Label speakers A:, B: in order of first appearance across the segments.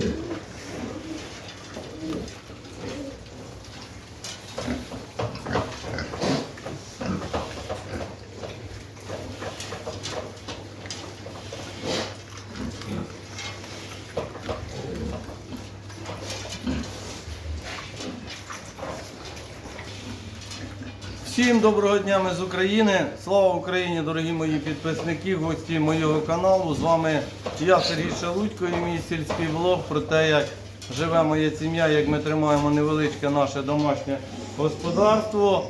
A: Yeah. Всім доброго дня ми з України. Слава Україні, дорогі мої підписники, гості моєго каналу. З вами я, Сергій Шалудько і мій сільський влог про те, як живе моя сім'я, як ми тримаємо невеличке наше домашнє господарство.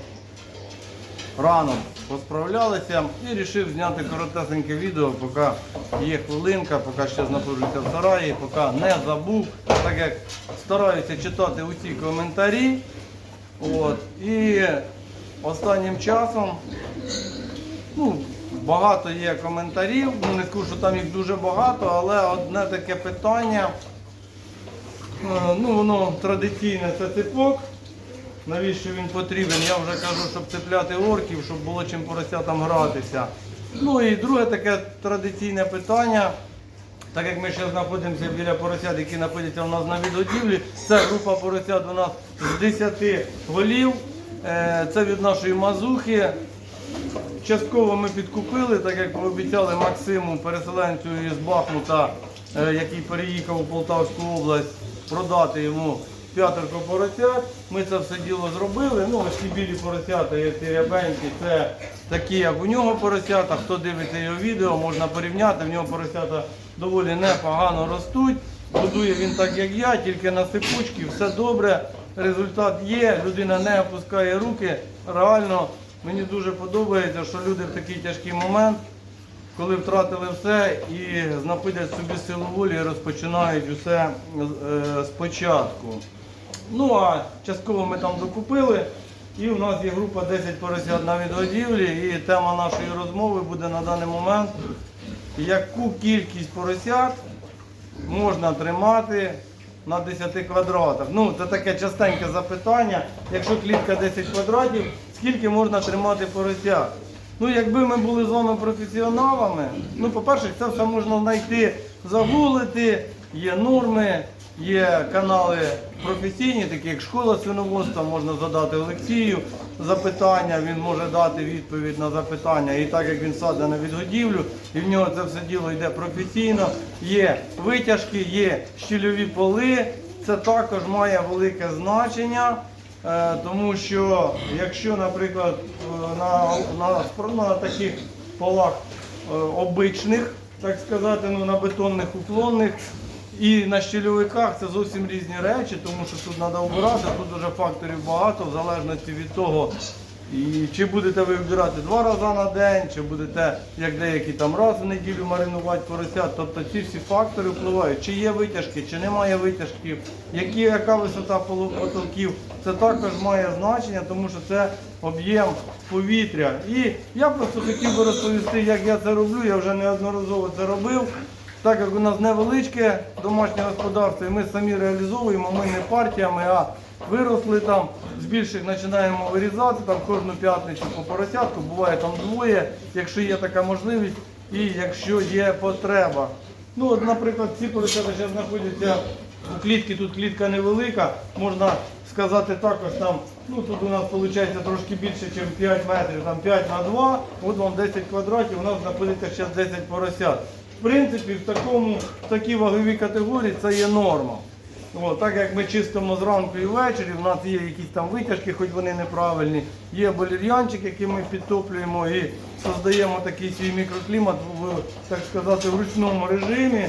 A: Рано посправлялися і вирішив зняти коротесеньке відео, поки є хвилинка, поки ще знаходжуся в сараї, поки не забув, так як стараюся читати усі коментарі. От. І останнім часом ну, багато є коментарів. Ну, не скажу, що там їх дуже багато, але одне таке питання. е, Ну, воно традиційне це ципок. Навіщо він потрібен? Я вже кажу, щоб цепляти орків, щоб було чим поросятам гратися. Ну і друге таке традиційне питання. Так як ми ще знаходимося біля поросят, які знаходяться у нас на відгодівлі, це група поросят у нас з 10 голів. Е, Це від нашої мазухи. Частково ми підкупили, так як пообіцяли Максиму, переселенцю із Бахмута, е, який переїхав у Полтавську область, продати йому п'ятерко поросят. Ми це все діло зробили. Ну, ось ці білі поросята, є ці рябенькі, це такі, як у нього поросята. Хто дивиться його відео, можна порівняти. В нього поросята доволі непогано ростуть. Будує він так, як я, тільки на сипучки, все добре. Результат є, людина не опускає руки. Реально мені дуже подобається, що люди в такий тяжкий момент, коли втратили все і знаходять собі силу волі і розпочинають усе е, спочатку. Ну а частково ми там докупили. І у нас є група 10 поросят на відгодівлі. І тема нашої розмови буде на даний момент, яку кількість поросят можна тримати на 10 квадратах. Ну, це таке частеньке запитання. Якщо клітка 10 квадратів, скільки можна тримати порося? Ну, якби ми були з вами професіоналами, ну, по-перше, це все можна знайти, загулити, є норми, є канали професійні, такі як школа свиноводства, можна задати Олексію запитання, він може дати відповідь на запитання. І так як він саде на відгодівлю, і в нього це все діло йде професійно, є витяжки, є щільові поли, це також має велике значення. Е, Тому що якщо, наприклад, е, на, на, на таких полах е, обичних, так сказати, ну, на бетонних уклонних і на щільовиках це зовсім різні речі, тому що тут треба обирати, тут дуже факторів багато, в залежності від того, і чи будете ви вбирати два рази на день, чи будете, як деякі там раз в неділю маринувати поросят. Тобто ці всі фактори впливають, чи є витяжки, чи немає витяжків, які, яка висота потолків. Це також має значення, тому що це об'єм повітря. І я просто хотів би розповісти, як я це роблю. Я вже неодноразово це робив. Так як у нас невеличке домашнє господарство, і ми самі реалізовуємо, ми не партіями, а виросли там, з більших починаємо вирізати там кожну п'ятницю по поросятку, буває там двоє, якщо є така можливість і якщо є потреба. Ну, от, наприклад, ці поросята зараз знаходяться у клітці, тут клітка невелика, можна сказати також там, ну тут у нас виходить трошки більше, ніж 5 метрів, там 5 на 2, от вам 10 квадратів, у нас знаходиться ще 10 поросят. В принципі, в, такому, в такій ваговій категорії це є норма. О, так як ми чистимо зранку і ввечері, в нас є якісь там витяжки, хоч вони неправильні, є болір'янчик, який ми підтоплюємо і создаємо такий свій мікроклімат в, так сказати, в ручному режимі.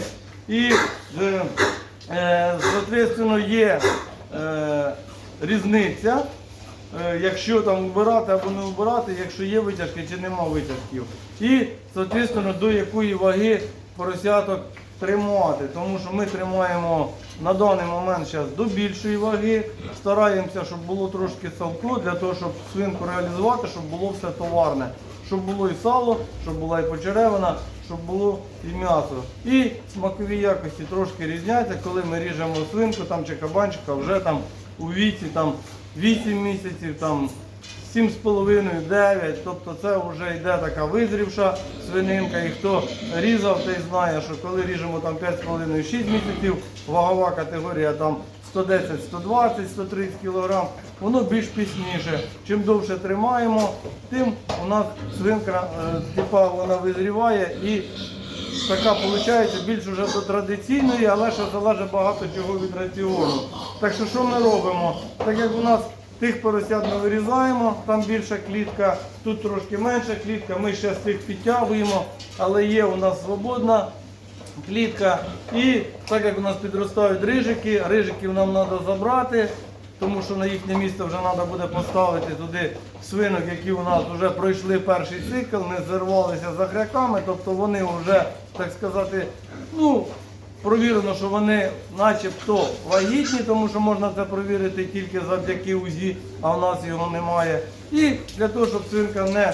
A: І, е, е, соответственно, є е, різниця, е, якщо там вбирати або не вбирати, якщо є витяжки чи нема витяжків. І, соответственно, до якої ваги поросяток тримати. Тому що ми тримаємо на даний момент зараз до більшої ваги, стараємося, щоб було трошки салко, для того, щоб свинку реалізувати, щоб було все товарне. Щоб було і сало, щоб була і почеревина, щоб було і м'ясо. І смакові якості трошки різняться, коли ми ріжемо свинку там, чи кабанчика вже там у віці там, 8 місяців, там, 7,5-9, тобто це вже йде така визрівша свининка. І хто різав, той знає, що коли ріжемо там 5,5-6 місяців, вагова категорія там 110, 120, 130 кг, воно більш пісніше. Чим довше тримаємо, тим у нас свинка е, типа вона визріває і така виходить більш уже до традиційної, але ще залежить багато чого від раціону. Так що що ми робимо? Так як у нас тих поросят ми вирізаємо, там більша клітка, тут трошки менша клітка, ми ще з тих підтягуємо, але є у нас свободна клітка. І так як у нас підростають рижики, рижиків нам треба забрати, тому що на їхнє місце вже треба буде поставити туди свинок, які у нас вже пройшли перший цикл, не зірвалися за хряками, тобто вони вже, так сказати, ну, провірено, що вони начебто вагітні, тому що можна це провірити тільки завдяки УЗІ, а в нас його немає. І для того, щоб свинка не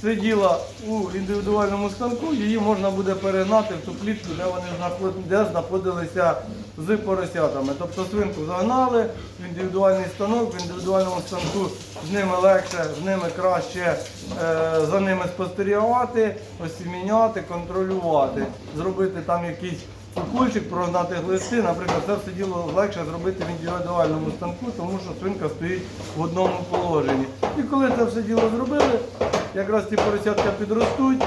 A: сиділа у індивідуальному станку, її можна буде перегнати в ту клітку, де вони де знаходилися з поросятами. Тобто свинку загнали в індивідуальний станок, в індивідуальному станку з ними легше, з ними краще е, за ними спостерігати, осіміняти, контролювати, зробити там якийсь кульчик, прогнати глисти, наприклад, це все діло легше зробити в індивідуальному станку, тому що свинка стоїть в одному положенні. І коли це все діло зробили, якраз ті поросятка підростуть.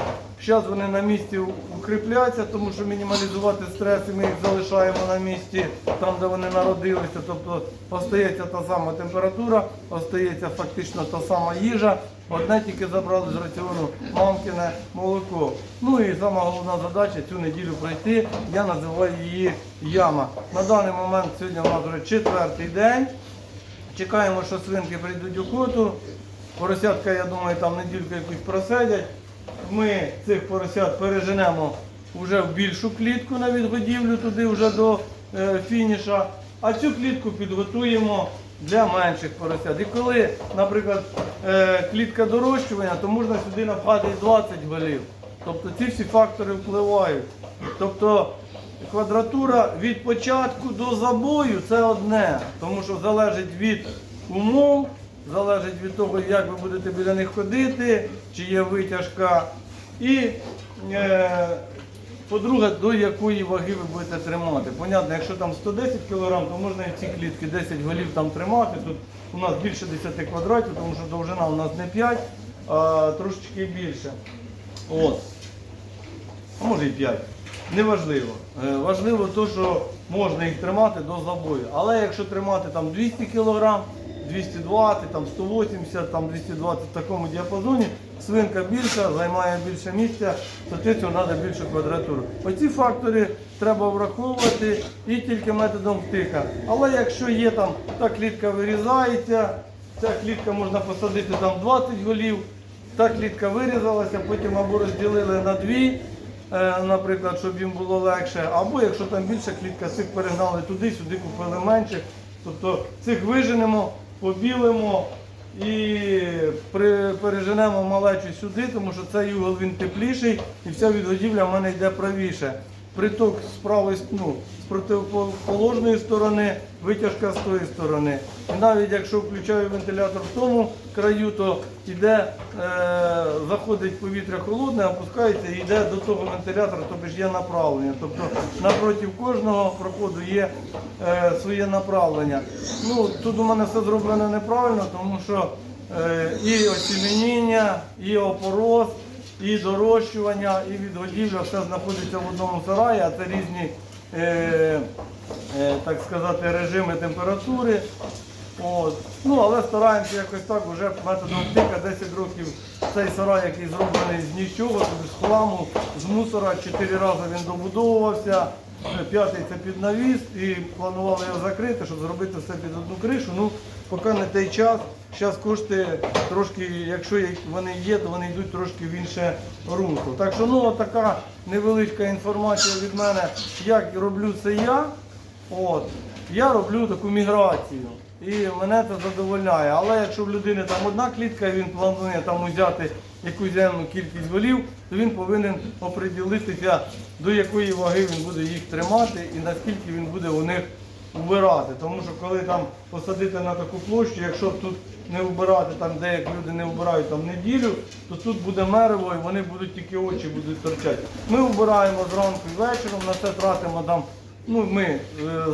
A: Зараз вони на місці укріпляться, тому що мінімалізувати стрес і ми їх залишаємо на місці, там, де вони народилися. Тобто остається та сама температура, остається фактично та сама їжа. Одне тільки забрали з раціону мамкине молоко. Ну і сама головна задача цю неділю пройти. Я називаю її яма. На даний момент сьогодні у нас вже четвертий день. Чекаємо, що свинки прийдуть у коту. Поросятка, я думаю, там недільку якусь просидять. Ми цих поросят переженемо вже в більшу клітку на відгодівлю, туди вже до е, фініша. А цю клітку підготуємо для менших поросят. І коли, наприклад, е, клітка дорощування, то можна сюди напхати і 20 голів. Тобто ці всі фактори впливають. Тобто квадратура від початку до забою це одне, тому що залежить від умов, залежить від того, як ви будете біля них ходити, чи є витяжка. І е, по-друге, до якої ваги ви будете тримати. Понятно, якщо там 110 кг, то можна і ці клітки 10 голів там тримати. Тут у нас більше 10 квадратів, тому що довжина у нас не 5, а трошечки більше. От а може і 5. Неважливо. Е, Важливо те, що можна їх тримати до забою. Але якщо тримати там 200 кг, 220, там 180, там 220 в такому діапазоні, свинка більша, займає більше місця, соответственно, треба більшу квадратуру. Оці фактори треба враховувати і тільки методом втика. Але якщо є там та клітка вирізається, ця клітка можна посадити там 20 голів, та клітка вирізалася, потім або розділили на дві, е, наприклад, щоб їм було легше, або якщо там більша клітка, цих перегнали туди, сюди купили менших. Тобто цих виженемо, побілимо і переженемо малечу сюди, тому що цей угол він тепліший і вся відгодівля в мене йде правіше. Приток з правої ну, противоположної сторони, витяжка з тої сторони. І навіть якщо включаю вентилятор в тому краю, то йде, е, заходить повітря холодне, опускається і йде до того вентилятора, тобто ж є направлення. Тобто напроти кожного проходу є е, своє направлення. Ну, тут у мене все зроблено неправильно, тому що е, і осіменіння, і опороз, і дорощування, і відгодівля все знаходиться в одному сараї, а це різні, так сказати, режими температури. От. Ну, але стараємося якось так, вже методом втика 10 років цей сарай, який зроблений з нічого, з хламу, з мусора, 4 рази він добудовувався. П'ятий це під навіс і планували його закрити, щоб зробити все під одну кришу. Ну, поки не той час. Зараз кошти трошки, якщо вони є, то вони йдуть трошки в інше русло. Так що ну, така невеличка інформація від мене, як роблю це я. От. Я роблю таку міграцію. І мене це задовольняє. Але якщо в людини там одна клітка, і він планує там взяти якусь земну кількість голів, то він повинен оприділитися, до якої ваги він буде їх тримати і наскільки він буде у них вбирати. Тому що коли там посадити на таку площу, якщо тут не вбирати, там де як люди не вбирають там неділю, то тут буде мерево і вони будуть тільки очі будуть торчати. Ми вбираємо зранку і вечором, на це тратимо там. Ну, ми е,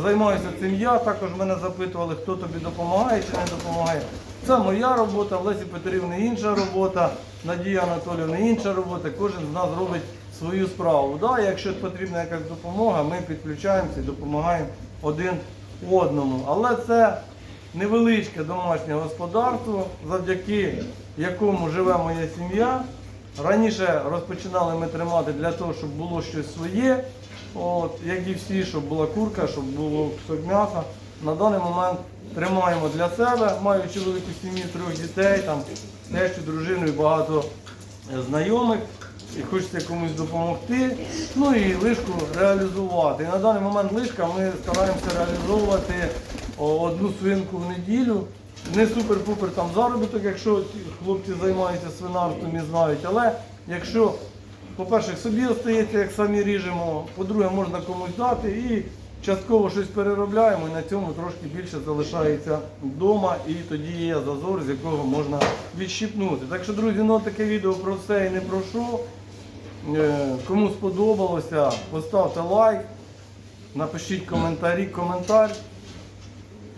A: займаюся цим я. Також мене запитували, хто тобі допомагає чи не допомагає. Це моя робота, в Лесі Петрівни інша робота, Надія Анатоліївна інша робота. Кожен з нас робить свою справу. Да, якщо потрібна якась допомога, ми підключаємося і допомагаємо один одному. Але це невеличке домашнє господарство, завдяки якому живе моя сім'я. Раніше розпочинали ми тримати для того, щоб було щось своє, от, як і всі, щоб була курка, щоб було кусок м'яса. На даний момент тримаємо для себе, маю чоловіку сім'ю трьох дітей, там тещу, дружину і багато е, знайомих. І хочеться комусь допомогти, ну і лишку реалізувати. І на даний момент лишка ми стараємося реалізовувати одну свинку в неділю. Не супер-пупер там заробіток, якщо хлопці займаються свинарством і знають. Але якщо, по-перше, собі остається, як самі ріжемо, по-друге, можна комусь дати і частково щось переробляємо, і на цьому трошки більше залишається вдома, і тоді є зазор, з якого можна відщипнути. Так що, друзі, ну таке відео про все і не про що. Е, Кому сподобалося, поставте лайк, напишіть коментарі, коментар.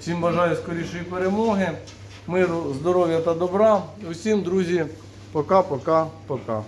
A: Всім бажаю скорішої перемоги, миру, здоров'я та добра. Усім, друзі, пока, пока, пока.